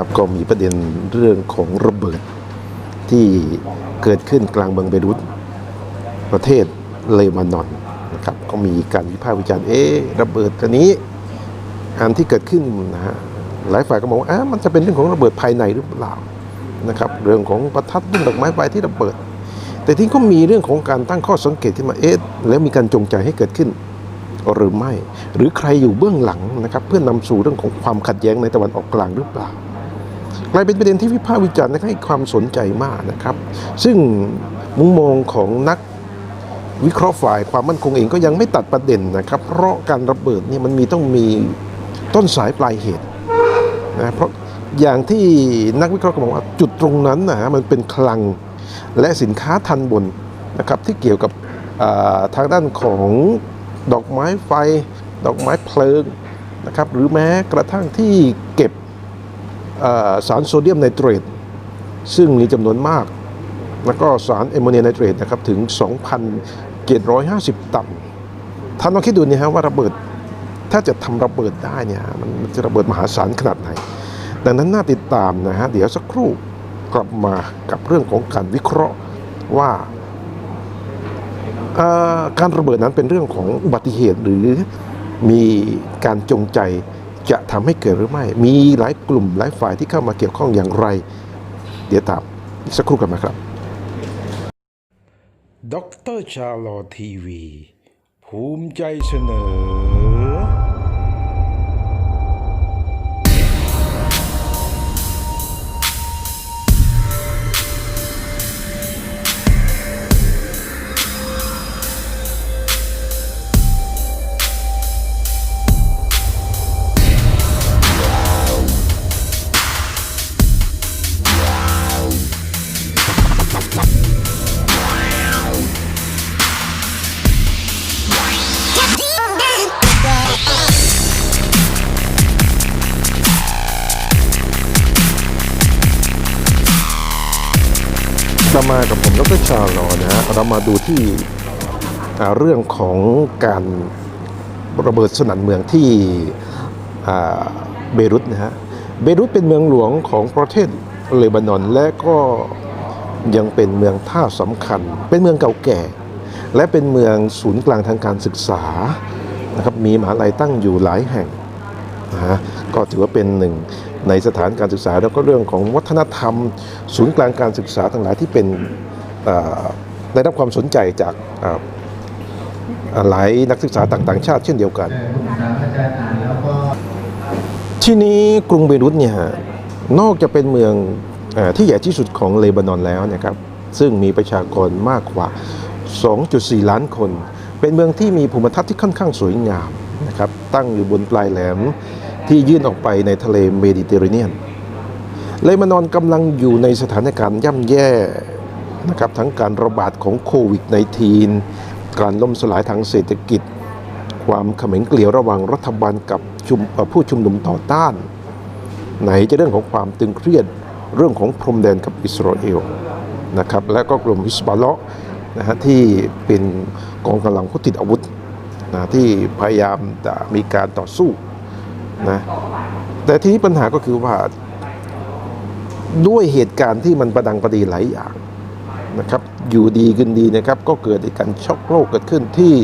ครับก็มีประเด็นเรื่องของระเบิดที่เกิดขึ้นกลางเมืองเบรุตประเทศเลบานอนนะครับก็มีการวิพากษ์วิจารณ์เอ๊ะระเบิดตัวนี้อันที่เกิดขึ้นนะฮะหลายฝ่ายก็มองว่าอะมันจะเป็นเรื่องของระเบิดภายในหรือเปล่านะครับเรื่องของประทัดบุ้งดอกไม้ไฟที่ระเบิด แต่ที่ก็มีเรื่องของการตั้งข้อสังเกตขึ้นมาเอ๊ะแล้วมีการจงใจให้เกิดขึ้นหรือไม่ หรือใครอยู่เบื้องหลังนะครับเพื่อนำสู่เรื่องของความขัดแย้งในตะวันออกกลางหรือเปล่า กลายเป็นประเด็นที่วิพากษ์วิจารณ์และให้ความสนใจมากนะครับ ซึ่งมุมมองของนักวิเคราะห์ฝ่ายความมั่นคงเองก็ยังไม่ตัดประเด็นนะครับ เพราะการระเบิดเนี่ยมันมีต้องมีต้นสายปลายเหตุนะเพราะอย่างที่นักวิเคราะห์ก็บอกว่าจุดตรงนั้นนะฮะมันเป็นคลังและสินค้าทันบนนะครับที่เกี่ยวกับทางด้านของดอกไม้ไฟ ดอกไม้เพลิงนะครับหรือแม้กระทั่งที่เก็บ สารโซเดียมไนเตรตซึ่งมีจำนวนมาก แล้วก็สารแอมโมเนียไนเตรตนะครับถึง 2,750 ตันท่านลองคิดดูนี่ฮะว่าระเบิดถ้าจะทำระเบิดได้เนี่ยมันจะระเบิดมหาศาลขนาดไหน ดังนั้นน่าติดตามนะฮะเดี๋ยวสักครู่กลับมากับเรื่องของการวิเคราะห์ว่าการระเบิดนั้นเป็นเรื่องของอุบัติเหตุหรือมีการจงใจ จะทำให้เกิดหรือไม่ มีหลายกลุ่มหลายฝ่ายที่เข้ามาเกี่ยวข้องอย่างไร เดี๋ยวตามสักครู่กันมาครับดรชาลอทีวี ภูมิใจเสนอ มากับผมดรชาลอนะฮะเรามาดูที่เรื่องของการระเบิดสนั่นเมืองที่เบรุตนะฮะเบรุตเป็นเมืองหลวงของประเทศเลบานอนและก็ยังเป็นเมืองท่าสำคัญ เป็นเมืองเก่าแก่ และเป็นเมืองศูนย์กลางทางการศึกษานะครับมีมหาลัยตั้งอยู่หลายแห่งนะฮะก็ถือว่าเป็นหนึ่ง ในสถานการศึกษา แล้วก็เรื่องของวัฒนธรรม ศูนย์กลางการศึกษาทั้งหลายที่เป็นได้รับความสนใจจากหลายนักศึกษาต่างๆชาติเช่นเดียวกัน ที่นี้กรุงเบรุตเนี่ยนอกจากเป็นเมืองอที่ใหญ่ที่สุดของเลบานอนแล้วนะครับซึ่งมีประชากรมากกว่า 2.4 ล้านคน เป็นเมืองที่มีภูมิทัศน์ที่ค่อนข้างสวยงามนะครับตั้งอยู่บนปลายแหลม ที่ยื่นออกไปในทะเลเมดิเตอร์เรเนียน เลบานอนกำลังอยู่ในสถานการณ์ย่ำแย่นะครับทั้งการระบาดของโควิด -19 การล่มสลายทางเศรษฐกิจ ความเขม็งเกลียวระหว่างรัฐบาลกับผู้ชุมนุมต่อต้าน ไหนจะเรื่องของความตึงเครียดเรื่องของพรมแดนกับอิสราเอลนะครับและก็กลุ่มฮิสบาเลาะนะฮะที่เป็นกองกำลังผู้ติดอาวุธนะที่พยายามจะมีการต่อสู้ นะแต่ทีนี้ปัญหาก็คือว่าด้วยเหตุการณ์ที่มันประดังประดีหลายอย่างนะครับอยู่ดีกินดีนะครับก็เกิดเหตุการณ์ช็อกโลกเกิดขึ้นที่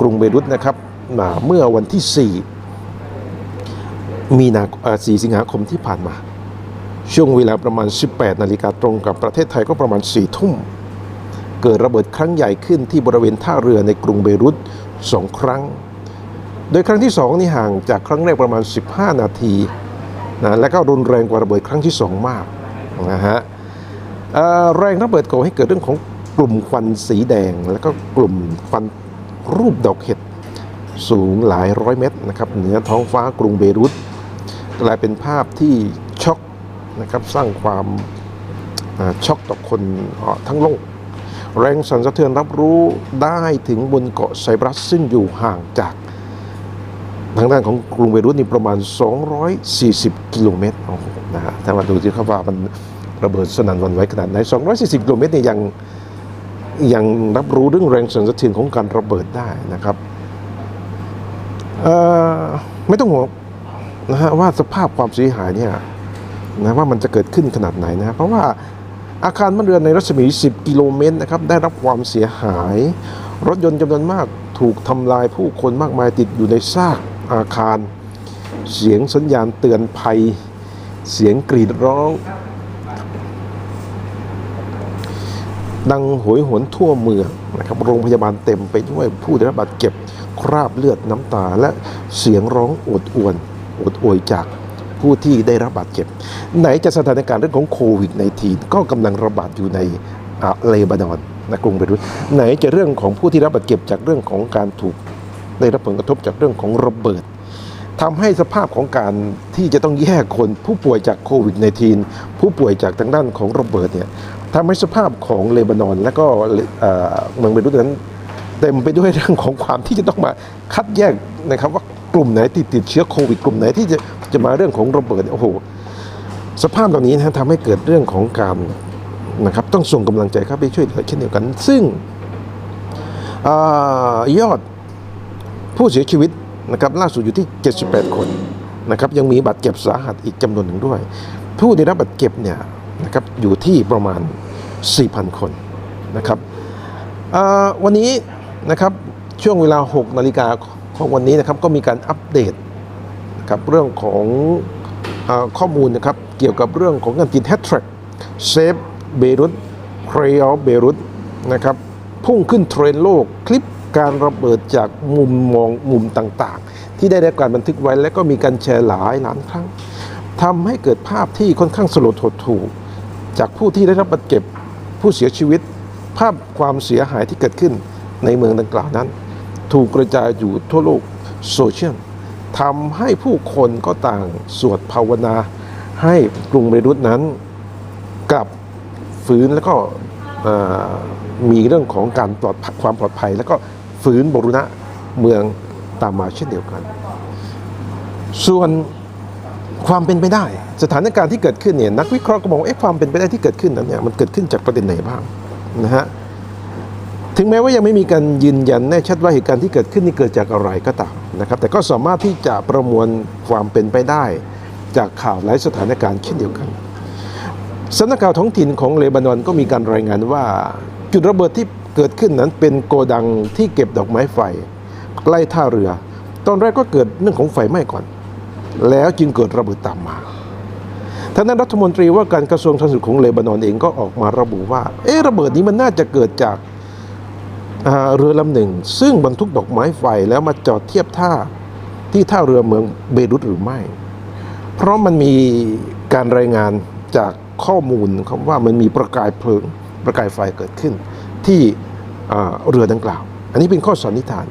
กรุงเบรุตนะครับมาเมื่อวันที่ 4 มีนาเอ่อ4สิงหาคมที่ผ่านมา ช่วงเวลาประมาณ 18 นาฬิกาตรงกับประเทศไทยก็ประมาณ 4 ทุ่ม เกิดระเบิดครั้งใหญ่ขึ้นที่บริเวณท่าเรือในกรุงเบรุตสองครั้ง โดยครั้งที่ 2 นี่ห่างจากครั้งแรกประมาณ 15 นาทีนะและก็รุนแรงกว่าระเบิดครั้งที่ 2 มากนะฮะแรงระเบิดก่อให้เกิดเรื่องของกลุ่มควันสีแดง แล้วก็กลุ่มควันรูปดอกเห็ดสูงหลายร้อยเมตรนะครับเหนือท้องฟ้ากรุงเบรุตกลายเป็นภาพที่ช็อกนะครับสร้างความช็อกต่อคนทั้งโลก แรงสั่นสะเทือนรับรู้ได้ถึงบนเกาะไซปรัสซึ่งอยู่ห่างจาก ทางด้านของกรุงเบรุตนี่ประมาณ 240 กิโลเมตรโอ้โหนะฮะถ้ามาดูที่เขาว่ามันระเบิดสนั่นวันไหวขนาดไหน 240 กิโลเมตรเนี่ยยังยังรับรู้เรื่องแรงสั่นสะเทือนของการระเบิดได้นะครับไม่ต้องห่วงนะฮะว่าสภาพความเสียหายเนี่ยนะว่ามันจะเกิดขึ้นขนาดไหนนะเพราะว่าอาคารบ้านเรือนในรัศมี 10 กิโลเมตรนะครับได้รับความเสียหาย รถยนต์จำนวนมากถูกทำลายผู้คนมากมายติดอยู่ในซาก อาคาร เสียงสัญญาณเตือนภัย เสียงกรีดร้อง ดังโหยหวนทั่วเมืองนะครับโรงพยาบาลเต็มไปด้วยผู้ได้รับบาดเจ็บคราบเลือดน้ำตาและเสียงร้องโอดอวนโอดโอยจากผู้ที่ได้รับบาดเจ็บ ไหนจะสถานการณ์เรื่องของโควิด -19 ก็กำลังระบาดอยู่ในอะเลบานอนนะกรุงเบรุตไหนจะเรื่องของผู้ที่รับบาดเจ็บจากเรื่องของการถูก ได้รับผลกระทบจากเรื่องของระเบิดทำให้สภาพของการที่จะต้องแยกคนผู้ป่วยจากโควิด -19 ผู้ป่วยจากทางด้านของระเบิดเนี่ยทำให้สภาพของเลบานอน และก็เมืองเบรุตนั้นเต็มไปด้วยเรื่องของความที่จะต้องมาคัดแยกนะครับว่ากลุ่มไหนที่ติดเชื้อโควิด กลุ่มไหนที่จะจะมาเรื่องของระเบิดโอ้โหสภาพเหล่านี้นะทำให้เกิดเรื่องของการนะครับต้องส่งกำลังใจเข้าไปช่วยเหลือเช่นเดียวกัน ซึ่งอยอด ผู้เสียชีวิตนะครับล่าสุดอยู่ที่ 78 คนนะครับยังมีบาดเจ็บสาหัสอีกจำนวนหนึ่งด้วย ผู้ได้รับบาดเจ็บเนี่ยนะครับอยู่ที่ประมาณ 4,000 คนนะครับวันนี้นะครับช่วงเวลา 6 นาฬิกาของวันนี้นะครับก็มีการอัปเดตนะครับเรื่องของอข้อมูลนะครับเกี่ยวกับเรื่องของการติดแฮชแท็กเซฟเบรุตเครอลเบรุตนะครับพุ่งขึ้นเทรนด์โลกคลิป การระเบิดจากมุมมองมุมต่างๆ ที่ได้รับการบันทึกไว้และก็มีการแชร์หลายล้านครั้งทำให้เกิดภาพที่ค่อนข้างสลดหดหู่จากผู้ที่ได้รับบาดเจ็บผู้เสียชีวิต ภาพความเสียหายที่เกิดขึ้นในเมืองดังกล่าวนั้น ถูกกระจายอยู่ทั่วโลกโซเชียลทำให้ผู้คนก็ต่างสวดภาวนา ให้กรุงเบรุตนั้นกลับฟื้นแล้วก็มีเรื่องของการปลอดความปลอดภัย แล้วก็ ฟื้นบรุณะเมืองตามมาเช่นเดียวกัน ส่วนความเป็นไปได้ สถานการณ์ที่เกิดขึ้นเนี่ยนักวิเคราะห์ก็มองว่าเอ๊ะความเป็นไปได้ที่เกิดขึ้นนั้นเนี่ยมันเกิดขึ้นจากประเด็นไหนบ้างนะฮะถึงแม้ว่ายังไม่มีการยืนยันแน่ชัดว่าเหตุการณ์ที่เกิดขึ้นนี่เกิดจากอะไรก็ตามนะครับ แต่ก็สามารถที่จะประมวลความเป็นไปได้ จากข่าวหลายสถานการณ์เช่นเดียวกันสำนักข่าวท้องถิ่นของเลบานอนก็มีการรายงานว่า จุดระเบิดที่ เกิดขึ้นนั้นเป็นโกดังที่เก็บดอกไม้ไฟ ใกล้ท่าเรือ ตอนแรกก็เกิดเรื่องของไฟไหม้ก่อน แล้วจึงเกิดระเบิดตามมาท่านนั้นรัฐมนตรีว่าการกระทรวงสาธารณสุขของเลบานอนเองก็ออกมาระบุว่า เอ๊ะระเบิดนี้มันน่าจะเกิดจากเรือลำหนึ่ง ซึ่งบรรทุกดอกไม้ไฟแล้วมาจอดเทียบท่าที่ท่าเรือเมืองเบรุตหรือไม่ เพราะมันมีการรายงานจากข้อมูลครับว่ามันมีประกายเพลิงประกายไฟเกิดขึ้น ที่เรือดังกล่าว อันนี้เป็นข้อสันนิษฐาน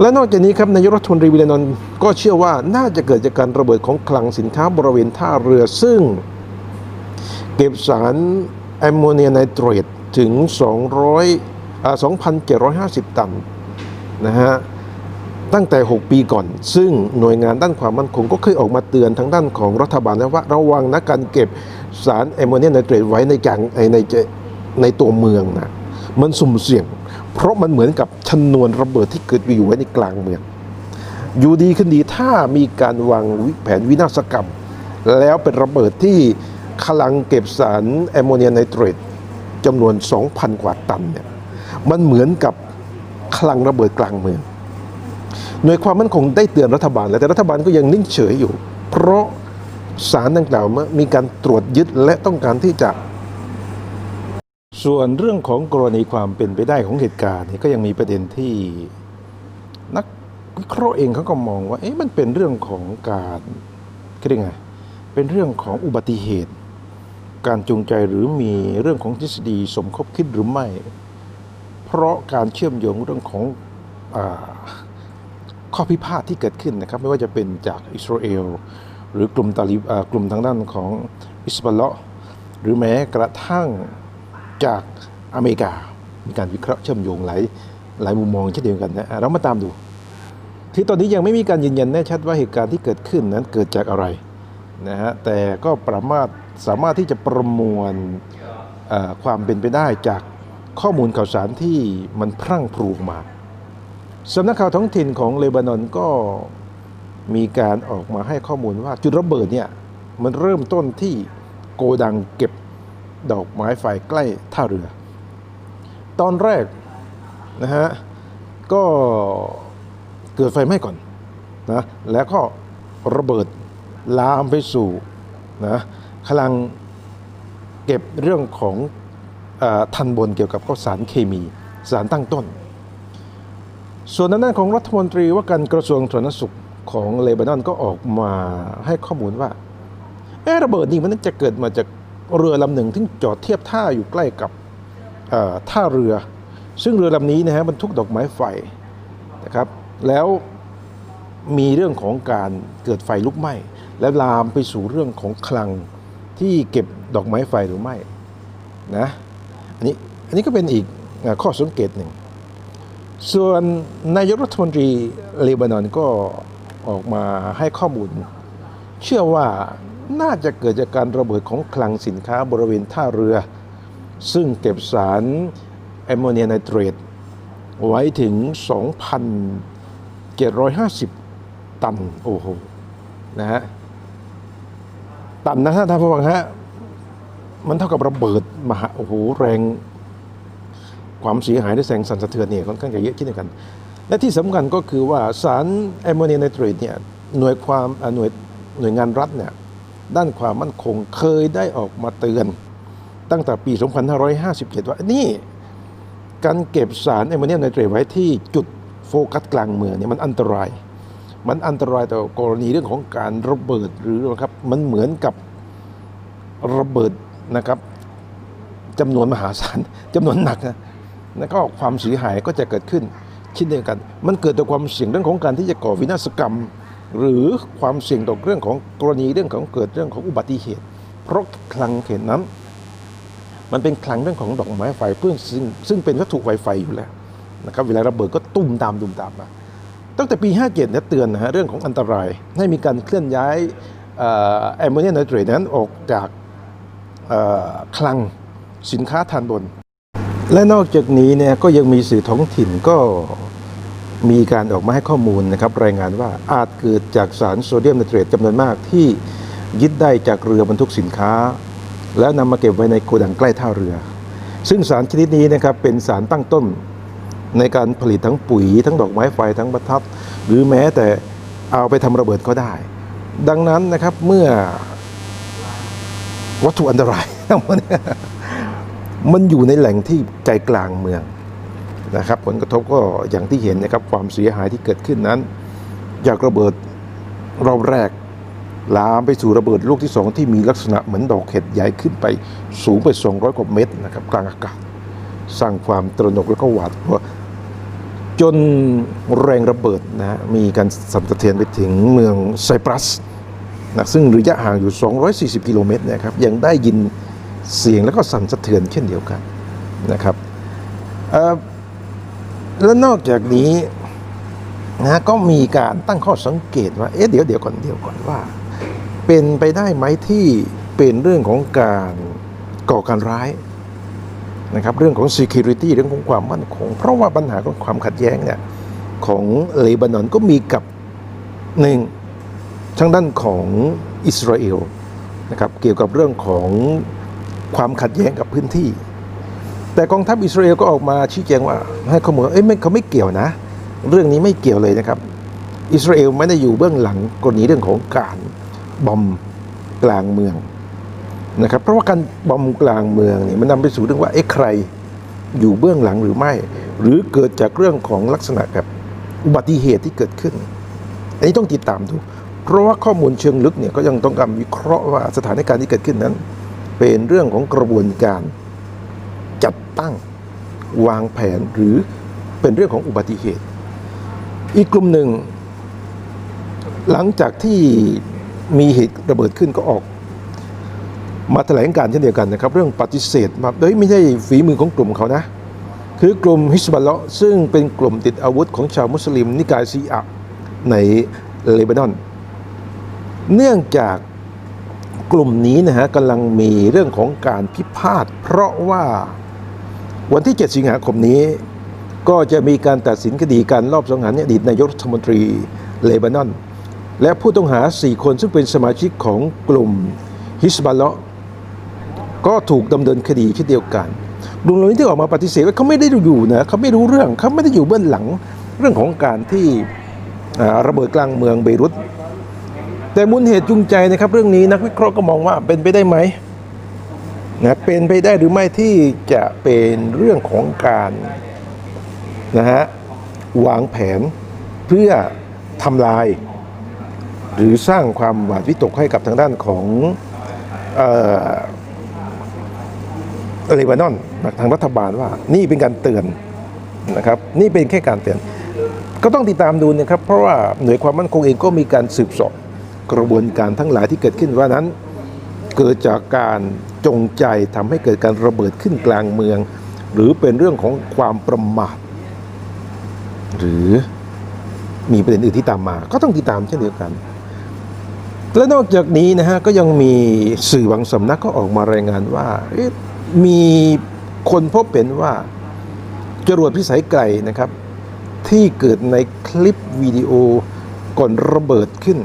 และนอกจากนี้ครับนายกรัฐมนตรีวิลานนท์ก็เชื่อว่าน่าจะเกิดจากการระเบิดของคลังสินค้าบริเวณท่าเรือซึ่ง เก็บสารแอมโมเนียไนเตรตถึง 200อ่า2,750 ตันนะฮะตั้งแต่ 6 ปีก่อน ซึ่งหน่วยงานด้านความมั่นคงก็เคยออกมาเตือนทางด้านของรัฐบาลแล้วว่าระวังนะการเก็บสารแอมโมเนียไนเตรตไว้ในกลางใน ในตัวเมืองนะมันสุ่มเสี่ยง เพราะมันเหมือนกับชนวนระเบิดที่เกิดอยู่ไว้ในกลางเมือง อยู่ดีขึ้นดีถ้ามีการวางวิแผนวินาศกรรม แล้วเป็นระเบิดที่คลังเก็บสารแอมโมเนียไนเตรตจำนวน 2,000 กว่าตันเนี่ยมันเหมือนกับคลังระเบิดกลางเมืองหน่วยความมั่นคงได้เตือนรัฐบาลแล้วแต่รัฐบาลก็ยังนิ่งเฉยอยู่ เพราะสารดังกล่าวมีการตรวจยึดและต้องการที่จะ ส่วนเรื่องของกรณีความเป็นไปได้ของเหตุการณ์นี่ก็ยังมีประเด็นที่นักวิเคราะห์เองเขาก็มองว่าเอ๊ะมันเป็นเรื่องของการเรียกไงเป็นเรื่องของอุบัติเหตุ การจูงใจหรือมีเรื่องของทฤษฎีสมคบคิดหรือไม่ เพราะการเชื่อมโยงเรื่องของอข้อพิพาทที่เกิดขึ้นนะครับ ไม่ว่าจะเป็นจากอิสราเอลหรือกลุ่มตาลิบอ่ากลุ่มทางด้านของอิสบัลเลาะหรือแม้กระทั่ง จากอเมริกา มีการวิเคราะห์เชื่อมโยงหลายหลายมุมมองเช่นเดียวกันนะเรามาตามดู ที่ตอนนี้ยังไม่มีการยืนยันแน่ชัดว่าเหตุการณ์ที่เกิดขึ้นนั้นเกิดจากอะไรนะฮะแต่ก็ประมาทสามารถที่จะประมวลความเป็นไปได้จากข้อมูลข่าวสารที่มันพรั่งพรูมาสำนักข่าวท้องถิ่นของเลบานอนก็มีการออกมาให้ข้อมูลว่าจุดระเบิดเนี่ยมันเริ่มต้นที่โกดังเก็บ ดอกไม้ไฟใกล้ท่าเรือ ตอนแรกนะฮะก็เกิดไฟไหม้ก่อนนะแล้วก็ระเบิดลามไปสู่นะกำลังเก็บเรื่องของอทันบนเกี่ยวกับข้าวสารเคมีสารตั้งต้น ส่วนทางด้านของรัฐมนตรีว่าการกระทรวงสาธารณสุขของเลบานอนก็ออกมาให้ข้อมูลว่าเอะระเบิดนี่มันน่าจะเกิดมาจาก เรือลำหนึ่งที่จอดเทียบท่าอยู่ใกล้กับท่าเรือ ซึ่งเรือลำนี้นะฮะบรรทุกดอกไม้ไฟนะครับ แล้วมีเรื่องของการเกิดไฟลุกไหม้ แล้วลามไปสู่เรื่องของคลังที่เก็บดอกไม้ไฟหรือไม่นะอันนี้อันนี้ก็เป็นอีกข้อสังเกตหนึ่ง ส่วนนายกรัฐมนตรีเลบานอนก็ออกมาให้ข้อมูล เชื่อว่า น่าจะเกิดจากการระเบิดของคลังสินค้าบริเวณท่าเรือ ซึ่งเก็บสารแอมโมเนียไนเตรตไว้ถึง 2,750 ตัน โอ้โห นะฮะ ตันนะท่านผู้ฟังฮะ มันเท่ากับระเบิดมหา โอ้โห แรง ความเสียหายและแสงสั่นสะเทือนเนี่ยค่อนข้างจะเยอะเช่นเดียกัน และที่สำคัญก็คือว่าสารแอมโมเนียไนเตรตเนี่ย หน่วยความหน่วยหน่วยงานรัฐเนี่ย ด้านความมั่นคงเคยได้ออกมาเตือน ตั้งแต่ปี 2557 ว่านี่ การเก็บสารแอมโมเนียไนเตรตไว้ที่จุดโฟกัสกลางเมืองเนี่ยมันอันตราย มันอันตรายต่อกรณีเรื่องของการระเบิดหรือนะครับมันเหมือนกับระเบิดนะครับจำนวนมหาศาลจำนวนหนักนะแล้วก็ความเสียหายก็จะเกิดขึ้นเช่นเดียวกัน มันเกิดจากความเสี่ยงเรื่องของการที่จะก่อวินาศกรรม หรือความเสี่ยงต่อเรื่องของกรณีเรื่องของเกิดเรื่องของอุบัติเหตุ เพราะคลังเขตนั้น มันเป็นคลังเรื่องของดอกไม้ไฟเพื่อซึ่งซึ่งเป็นวัตถุไวไฟอยู่แล้วนะครับเวลาระเบิดก็ตุ้มตามตุ้มตามมาตั้งแต่ปี 57เนี่ยเตือนนะฮะเรื่องของอันตรายให้มีการเคลื่อนย้ายแอมโมเนียไนเตรตนั้นออกจากคลังสินค้าทานบน และนอกจากนี้เนี่ยก็ยังมีสื่อท้องถิ่นก็ มีการออกมาให้ข้อมูลนะครับรายงานว่าอาจเกิดจากสารโซเดียมไนเตรตจำนวนมากที่ยึดได้จากเรือบรรทุกสินค้า แล้วนำมาเก็บไว้ในโกดังใกล้ท่าเรือ ซึ่งสารชนิดนี้นะครับเป็นสารตั้งต้นในการผลิตทั้งปุ๋ย ทั้งดอกไม้ไฟทั้งประทัดหรือแม้แต่เอาไปทำระเบิดก็ได้ ดังนั้นนะครับเมื่อวัตถุอันตรายทั้งหมดเนี่ยมันอยู่ในแหล่งที่ใจกลางเมือง นะครับ ผลกระทบก็อย่างที่เห็นนะครับความเสียหายที่เกิดขึ้นนั้น จากระเบิดรอบแรกลามไปสู่ระเบิดลูกที่สองที่มีลักษณะเหมือนดอกเห็ดใหญ่ขึ้นไปสูงไป 200 กว่าเมตรนะครับกลางอากาศ สร้างความตระหนกและก็หวาดกลัวจนแรงระเบิดนะฮะมีการสั่นสะเทือนไปถึงเมืองไซปรัสนะซึ่งระยะห่างอยู่ 240 กิโลเมตรนะครับยังได้ยินเสียงแล้วก็สั่นสะเทือนเช่นเดียวกันนะครับอ่อ และนอกจากนี้นะก็มีการตั้งข้อสังเกตว่า เอ๊ะเดี๋ยวเดี๋ยวก่อนเดี๋ยวก่อนว่า เป็นไปได้ไหมที่เป็นเรื่องของการก่อการร้ายนะครับเรื่องของ security เรื่องของความมั่นคง เพราะว่าปัญหาของความขัดแย้งเนี่ยของเลบานอนก็มีกับหนึ่งทางด้านของอิสราเอลนะครับเกี่ยวกับเรื่องของความขัดแย้งกับพื้นที่ แต่กองทัพอิสราเอลก็ออกมาชี้แจงว่าให้ข้อมูลเอ้ยไม่เขาไม่เกี่ยวนะ เรื่องนี้ไม่เกี่ยวเลยนะครับ อิสราเอลไม่ได้อยู่เบื้องหลังกรณีเรื่องของการบอมกลางเมืองนะครับเพราะว่าการบอมกลางเมืองเนี่ยมันนำไปสู่เรื่องว่าเอ๊ะใครอยู่เบื้องหลังหรือไม่ หรือเกิดจากเรื่องของลักษณะแบบอุบัติเหตุที่เกิดขึ้น อันนี้ต้องติดตามดู เพราะว่าข้อมูลเชิงลึกเนี่ยก็ยังต้องการวิเคราะห์ว่าสถานการณ์ที่เกิดขึ้นนั้น เป็นเรื่องของกระบวนการ ตั้ง วางแผนหรือเป็นเรื่องของอุบัติเหตุ อีกกลุ่มหนึ่ง หลังจากที่มีเหตุระเบิดขึ้นก็ออก มาแถลงการเช่นเดียวกันนะครับ เรื่องปฏิเสธมาโดยไม่ใช่ฝีมือของกลุ่มเขานะ คือกลุ่มฮิสบัลเลาะห์ซึ่งเป็นกลุ่มติดอาวุธของชาวมุสลิม นิกายซีอะห์ในเลบานอน เนื่องจากกลุ่มนี้นะฮะกำลังมีเรื่องของการพิพาทเพราะว่า วันที่ 7 สิงหาคมนี้ ก็จะมีการตัดสินคดีการลอบสังหารอดีตนายกรัฐมนตรีเลบานอน และผู้ต้องหา 4 คนซึ่งเป็นสมาชิกของกลุ่มฮิสบัลเลาะห์ก็ถูกดำเนินคดีเช่นเดียวกันกลุ่มเหล่านี้ที่ออกมาปฏิเสธว่าเขาไม่ได้อยู่นะเขาไม่รู้เรื่องเขาไม่ได้อยู่เบื้องหลังเรื่องของการที่ระเบิดกลางเมืองเบรุตแต่มูลเหตุจูงใจนะครับเรื่องนี้นักวิเคราะห์ก็มองว่าเป็นไปได้ไหม นะเป็นไปได้หรือไม่ที่จะเป็นเรื่องของการนะฮะวางแผนเพื่อทำลาย หรือสร้างความหวาดวิตกให้กับทางด้านของเอ่อเลบานอนทางรัฐบาลว่านี่เป็นการเตือนนะครับนี่เป็นแค่การเตือน ก็ต้องติดตามดูนะครับ เพราะว่าหน่วยความมั่นคงเองก็มีการสืบสอบกระบวนการทั้งหลายที่เกิดขึ้นว่านั้น เกิดจากการ จงใจทำให้เกิดการระเบิดขึ้นกลางเมือง หรือเป็นเรื่องของความประมาทหรือมีประเด็นอื่นที่ตามมา ก็ต้องติดตามเช่นเดียวกัน และนอกจากนี้นะฮะก็ยังมีสื่อบางสำนักก็ออกมารายงานว่ามีคนพบเห็นว่าจรวดพิสัยไกลนะครับ ที่เกิดในคลิปวิดีโอก่อนระเบิดขึ้น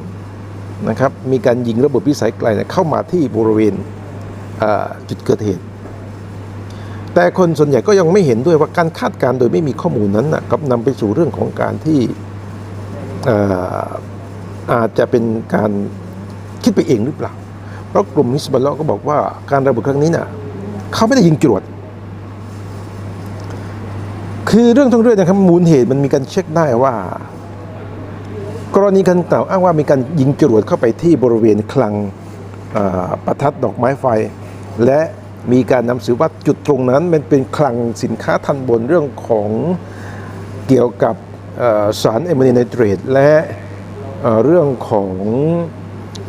นะครับ มีการยิงระเบิดพิสัยไกลเนี่ยเข้ามาที่บริเวณ จุดเกิดเหตุ แต่คนส่วนใหญ่ก็ยังไม่เห็นด้วยว่าการคาดการโดยไม่มีข้อมูลนั้นนะกับนำไปสู่เรื่องของการที่อาอาจจะเป็นการคิดไปเองหรือเปล่า เพราะกลุ่มฮิสบัลล์ก็บอกว่าการระเบิดครั้งนี้น่ะเขาไม่ได้ยิงจรวด คือเรื่องทั้งเรื่องนะครับมูลเหตุมันมีการเช็คได้ว่า กรณีการกล่าวอ้างว่ามีการยิงจรวดเข้าไปที่บริเวณคลังประทัดดอกไม้ไฟ และมีการนำสือว่าจุดตรงนั้นมันเป็นคลังสินค้าทันบนเรื่องของเกี่ยวกับสารแอมโมเนียไนเตรตและเรื่องของ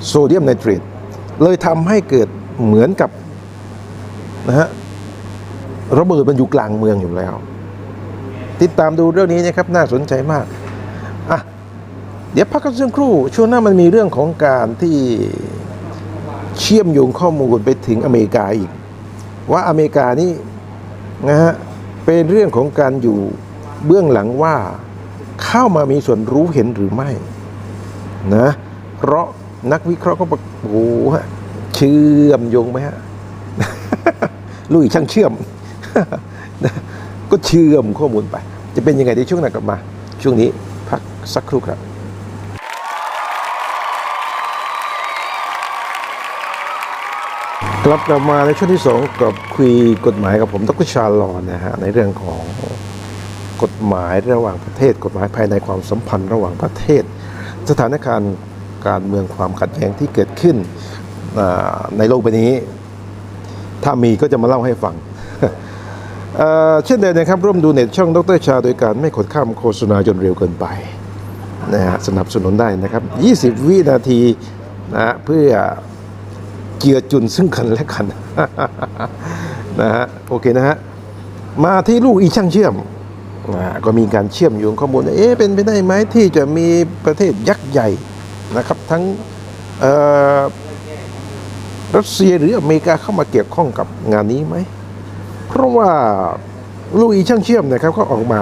โซเดียมไนเตรตเลยทำให้เกิดเหมือนกับนะฮะระเบิดมันอยู่กลางเมืองอยู่แล้ว ติดตามดูเรื่องนี้นะครับน่าสนใจมากอะเดี๋ยวพักกันสักครู่ ช่วงหน้ามันมีเรื่องของการที่ เชื่อมโยงข้อมูลไปถึงอเมริกาอีก ว่าอเมริกานี่นะฮะเป็นเรื่องของการอยู่เบื้องหลังว่าเข้ามามีส่วนรู้เห็นหรือไม่นะเพราะนักวิเคราะห์ก็บอกโอ้โหฮะเชื่อมโยงไหมฮะลุยช่างเชื่อม ก็เชื่อมข้อมูลไป จะเป็นยังไงในช่วงหน้ากลับมา ช่วงนี้พักสักครู่ครับ กลับกลับมาในช่วงที่สองกับคุยกฎหมายกับผมดรชาลอนนะฮะในเรื่องของกฎหมายระหว่างประเทศ กฎหมายภายในความสัมพันธ์ระหว่างประเทศ สถานการณ์การเมืองความขัดแย้งที่เกิดขึ้นในโลกใบนี้ ถ้ามีก็จะมาเล่าให้ฟังเอ่อเช่นเดิมนะครับร่วมดูเน็ตช่องดรชา โดยการไม่กดข้ามโฆษณาจนเร็วเกินไปนะฮะสนับสนุนได้นะครับ 20 วินาทีนะเพื่อ เจือจุนซึ่งกันและกัน นะฮะโอเคนะฮะมาที่ลูกอีช่างเชื่อมก็มีการเชื่อมโยงข้อมูลเอ๊ะเป็นไปได้ไหมที่จะมีประเทศยักษ์ใหญ่นะครับทั้งรัสเซียหรืออเมริกาเข้ามาเกี่ยวข้องกับงานนี้ไหม เพราะว่าลุยช่างเชื่อมนะครับก็ออกมา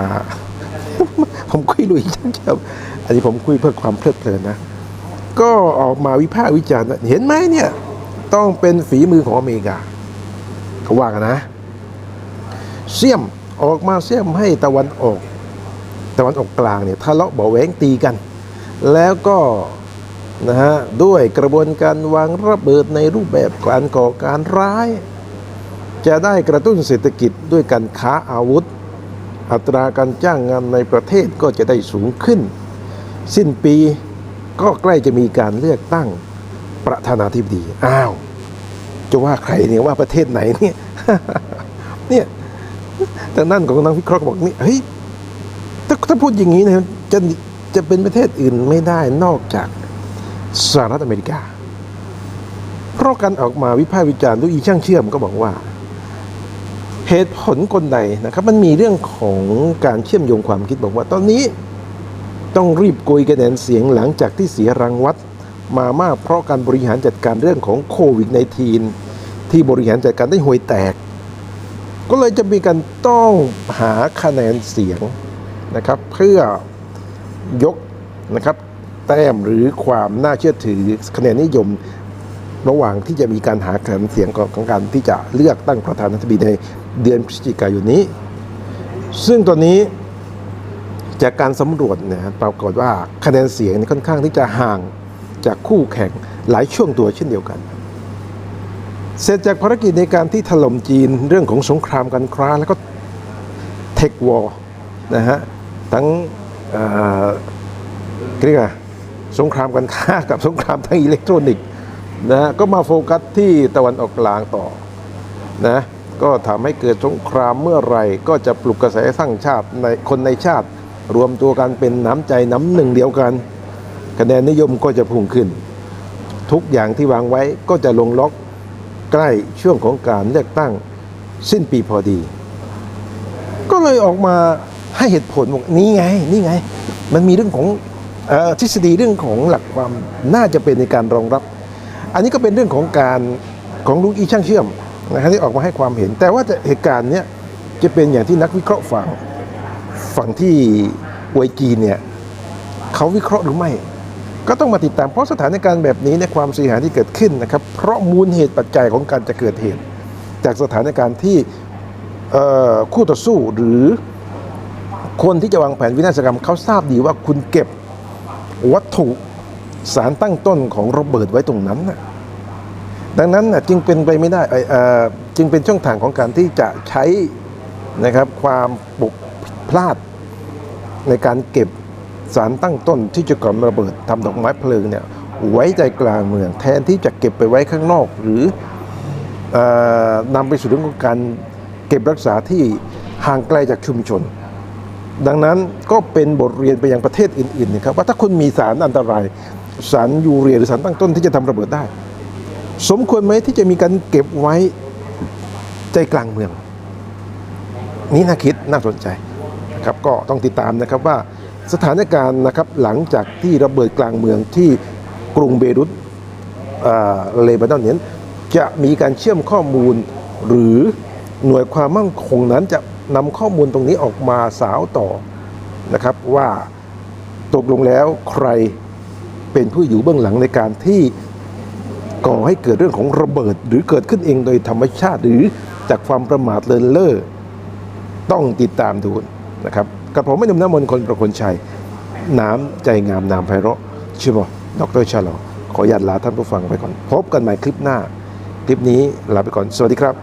ผมคุยลุยช่างเชื่อม อันนี้ผมคุยเพื่อความเพลิดเพลินนะ ก็ออกมาวิพากษ์วิจารณ์เห็นไหมเนี่ย ต้องเป็นฝีมือของอเมริกาเขาว่ากันนะ เสี่ยมออกมาเสี่ยมให้ตะวันออก ตะวันออกกลางเนี่ยทะเลาะเบาะแหวงตีกัน แล้วก็นะฮะด้วยกระบวนการวางระเบิดในรูปแบบการก่อการร้าย จะได้กระตุ้นเศรษฐกิจด้วยการค้าอาวุธ อัตราการจ้างงานในประเทศก็จะได้สูงขึ้น สิ้นปีก็ใกล้จะมีการเลือกตั้ง ประธานาธิบดี อ้าว จะว่าใครเนี่ยว่าประเทศไหนเนี่ยเนี่ยแต่นั่นของนักวิเคราะห์ก็บอกนี่เฮ้ยถ้าถ้าพูดอย่างนี้นะจะจะเป็นประเทศอื่นไม่ได้นอกจากสหรัฐอเมริกา เพราะการออกมาวิพากษ์วิจารณ์ด้วยอีช่างเชื่อมก็บอกว่า เหตุผลคนใดนะครับ มันมีเรื่องของการเชื่อมโยงความคิดบอกว่า ตอนนี้ต้องรีบโกยคะแนนเสียงหลังจากที่เสียรังวัด มามากเพราะการบริหารจัดการเรื่องของโควิด -19 ที่บริหารจัดการได้ห่วยแตก ก็เลยจะมีการต้องหาคะแนนเสียงนะครับ เพื่อยกนะครับแต้มหรือความน่าเชื่อถือคะแนนนิยมระหว่างที่จะมีการหาคะแนนเสียงของการที่จะเลือกตั้งประธานาธิบดีในเดือนพฤศจิกายนนี้ ซึ่งตอนนี้จากการสำรวจเนี่ยปรากฏว่าคะแนนเสียงค่อนข้างที่จะห่าง จากคู่แข่งหลายช่วงตัวเช่นเดียวกัน เสร็จจากภารกิจในการที่ถล่มจีนเรื่องของสงครามการค้าแล้วก็เทควอร์นะฮะทั้งเอ่อเรียกว่าสงครามการค้ากับสงครามทางอิเล็กทรอนิกส์นะฮะก็มาโฟกัสที่ตะวันออกกลางต่อนะก็ทำให้เกิดสงครามเมื่อไรก็จะปลุกกระแสสร้างชาติในคนในชาติ รวมตัวกันเป็นน้ำใจน้ำหนึ่งเดียวกัน คะแนนนิยมก็จะพุ่งขึ้น ทุกอย่างที่วางไว้ก็จะลงล็อกใกล้ช่วงของการเลือกตั้งสิ้นปีพอดี ก็เลยออกมาให้เหตุผลบอกนี่ไงนี่ไง มันมีเรื่องของอทฤษฎีเรื่องของหลักความน่าจะเป็นในการรองรับ อันนี้ก็เป็นเรื่องของการของลุงอีช่างเชื่อมนะครับที่ออกมาให้ความเห็น แต่ว่าเหตุการณ์เนี้ยจะเป็นอย่างที่นักวิเคราะห์ฝั่งฝั่งที่อวยจีนเนี่ยเขาวิเคราะห์หรือไม่ ก็ต้องมาติดตามเพราะสถานการณ์แบบนี้ในความเสียหายที่เกิดขึ้นนะครับ เพราะมูลเหตุปัจจัยของการจะเกิดเหตุ จากสถานการณ์ที่คู่ต่อสู้หรือคนที่จะวางแผนวินาศกรรมเขาทราบดีว่าคุณเก็บวัตถุสารตั้งต้นของระเบิดไว้ตรงนั้นนะดังนั้นนะจึงเป็นไปไม่ได้จึงเป็นช่องทางของการที่จะใช้นะครับความบกพลาดในการเก็บ สารตั้งต้นที่จะก่อระเบิดทำดอกไม้เพลิงเนี่ยไว้ใจกลางเมืองแทนที่จะเก็บไปไว้ข้างนอก หรือออนำไปสู่เรื่องของการเก็บรักษาที่ห่างไกลจากชุมชน ดังนั้นก็เป็นบทเรียนไปยังประเทศอื่นๆนะครับว่าถ้าคุณมีสารอันตรายสารยูเรียหรือสารตั้งต้นที่จะทำระเบิดได้ สมควรไหมที่จะมีการเก็บไว้ใจกลางเมือง นี่น่าคิดน่าสนใจนะครับก็ต้องติดตามนะครับว่า สถานการณ์นะครับหลังจากที่ระเบิดกลางเมืองที่กรุงเบรุตเอ่อเลบานอนนั้นจะมีการเชื่อมข้อมูล หรือหน่วยความมั่นคงนั้นจะนำข้อมูลตรงนี้ออกมาสาวต่อนะครับว่าตกลงแล้วใครเป็นผู้อยู่เบื้องหลังในการที่ก่อให้เกิดเรื่องของระเบิด หรือเกิดขึ้นเองโดยธรรมชาติหรือจากความประมาทเลินเล่อต้องติดตามดูนะครับ กับผมไม่นุ่มน้ำมนต์คนประคนชัย น้ำใจงามนามไพเราะชื่อบอกดรชาลอขออนุญาตลาท่านผู้ฟังไปก่อน พบกันใหม่คลิปหน้า คลิปนี้ลาไปก่อน สวัสดีครับ